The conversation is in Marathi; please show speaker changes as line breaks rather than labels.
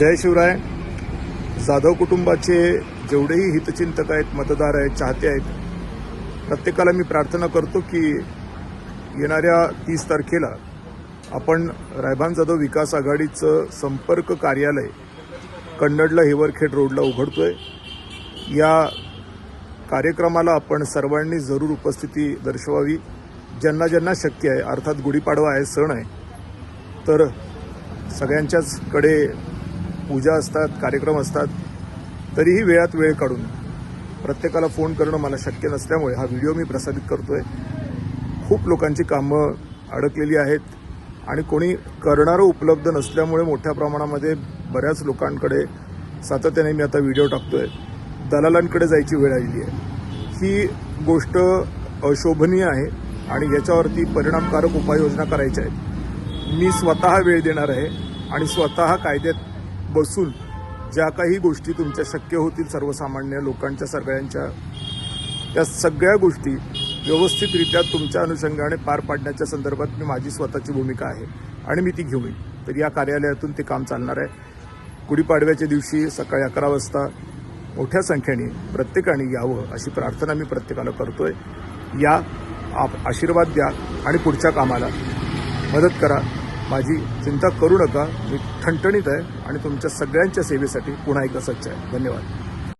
जय शिवराय. जाधव कुटुंबाचे जेवढेही हितचिंतक आहेत मतदार आहेत चाहते आहेत प्रत्येकाला मी प्रार्थना करतो की येणाऱ्या तीस तारखेला आपण रायभान जाधव विकास आघाडीचं संपर्क कार्यालय कन्नडला हेवरखेड रोडला उघडतोय. या कार्यक्रमाला आपण सर्वांनी जरूर उपस्थिती दर्शवावी. ज्यांना ज्यांना शक्य आहे अर्थात गुढीपाडवा आहे सण आहे तर सगळ्यांच्याचकडे पूजा असतात कार्यक्रम असतात तरीही वेळात वेळ काढून प्रत्येकाला फोन करणं मला शक्य नसल्यामुळे हा व्हिडिओ मी प्रसारित करतोय. खूप लोकांची कामं अडकलेली आहेत आणि कोणी करणारं उपलब्ध नसल्यामुळे मोठ्या प्रमाणामध्ये बऱ्याच लोकांकडे सातत्याने मी आता व्हिडिओ टाकतोय. दलालांकडे जायची वेळ आलेली आहे. ही गोष्ट अशोभनीय आहे आणि याच्यावरती परिणामकारक उपाययोजना करायच्या आहेत. मी स्वतः वेळ देणार आहे आणि स्वतः कायद्यात बसून ज्या काही गोष्टी तुमच्या शक्य होतील सर्वसामान्य लोकांच्या सगळ्यांच्या त्या सगळ्या गोष्टी व्यवस्थितरित्या तुमच्या अनुषंगाने पार पाडण्याच्या संदर्भात मी माझी स्वतःची भूमिका आहे आणि मी ती घेऊन तर या कार्यालयातून ते काम चालणार आहे. गुढीपाडव्याच्या दिवशी सकाळी अकरा वाजता मोठ्या संख्येने प्रत्येकाने यावं अशी प्रार्थना मी प्रत्येकाला करतोय. या आप आशीर्वाद द्या आणि पुढच्या कामाला मदत करा. माझी चिंता करू नका मी ठणठणीत आहे आणि तुमच्या सगळ्यांच्या सेवेसाठी पुन्हा एकदा सच्च आहे. धन्यवाद.